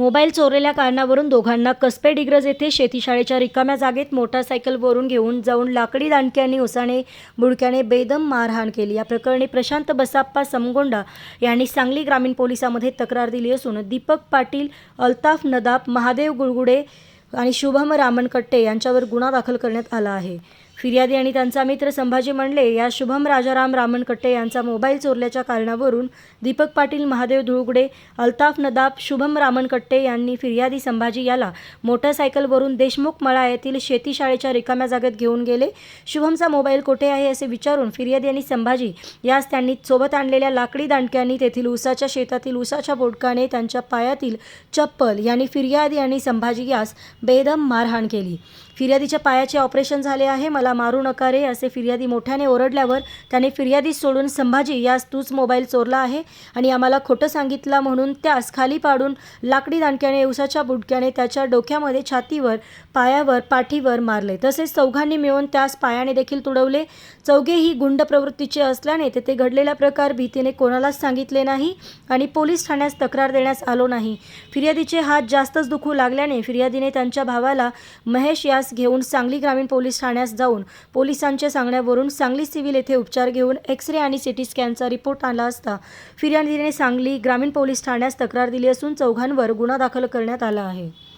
Mobile चोरलेल्या कारणावरून दोघांना कसबे डिग्रज येथे शेतीशाळेच्या रिकाम्या जागेत मोटारसायकलवरून घेऊन जाऊन लाकडी दांडक्यांनी उसाने बुडक्याने बेदम मारहाण केली. या प्रकरणी प्रशांत बसाप्पा समगोंडा यांनी सांगली ग्रामीण पोलिसामध्ये तक्रार दिली असून दीपक पाटील अल्ताफ नदाब महादेव गुळगुडे आणि शुभम रामनकट्टे यांच्यावर गुन्हा दाखल करण्यात आला आहे. फिर्यादी आणि त्यांचा मित्र संभाजी मंडले या शुभम राजाराम रामनकट्टे यांचा मोबाईल चोरल्याच्या कारणावरून दीपक पाटील महादेव धुळगुडे अल्ताफ नदाब शुभम रामनकट्टे यांनी फिर्यादी संभाजी याला मोटरसायकलवरून देशमुख मळा येथील शेतीशाळेच्या रिकाम्या जागेत घेऊन गेले. शुभमचा मोबाईल कोठे आहे असे विचारून फिर्यादी आणि संभाजी यास त्यांनी सोबत आणलेल्या लाकडी दांडक्यांनी तेथील उसाच्या शेतातील उसाच्या बोटकाने त्यांच्या पायातील चप्पल यांनी फिर्यादी आणि संभाजी यास बेदम मारहाण केली. फिर्यादीच्या पायाचे ऑपरेशन झाले आहे. मला मारू नका रे असे फिर्यादी मोठ्याने ओरडल्यावर त्याने फिर्यादी सोडून संभाजी यास तूच मोबाईल चोरला आहे आणि आम्हाला खोटं सांगितलं म्हणून त्यास खाली पाडून लाकडी दांडक्याने उसाच्या बुडक्याने त्याच्या डोक्यामध्ये छातीवर पायावर पाठीवर मारले. तसेच चौघांनी मिळून त्यास पायाने देखील तुडवले. चौघेही गुंड प्रवृत्तीचे असल्याने तेथे घडलेला प्रकार भीतीने कोणालाच सांगितले नाही आणि पोलीस ठाण्यास तक्रार देण्यास आलो नाही. फिर्यादीचे हात जास्तच दुखू लागल्याने फिर्यादीने त्यांच्या भावाला महेश यास घेऊन सांगली ग्रामीण पोलीस ठाण्यास जाऊन पोलिसांच्या सांगण्यावरून सांगली सिव्हिल येथे उपचार घेऊन एक्स रे आणि सिटी स्कॅनचा रिपोर्ट आला असता फिर्यादीने सांगली ग्रामीण पोलीस ठाण्यास तक्रार दिली असून चौघांवर गुन्हा दाखल करण्यात आला आहे.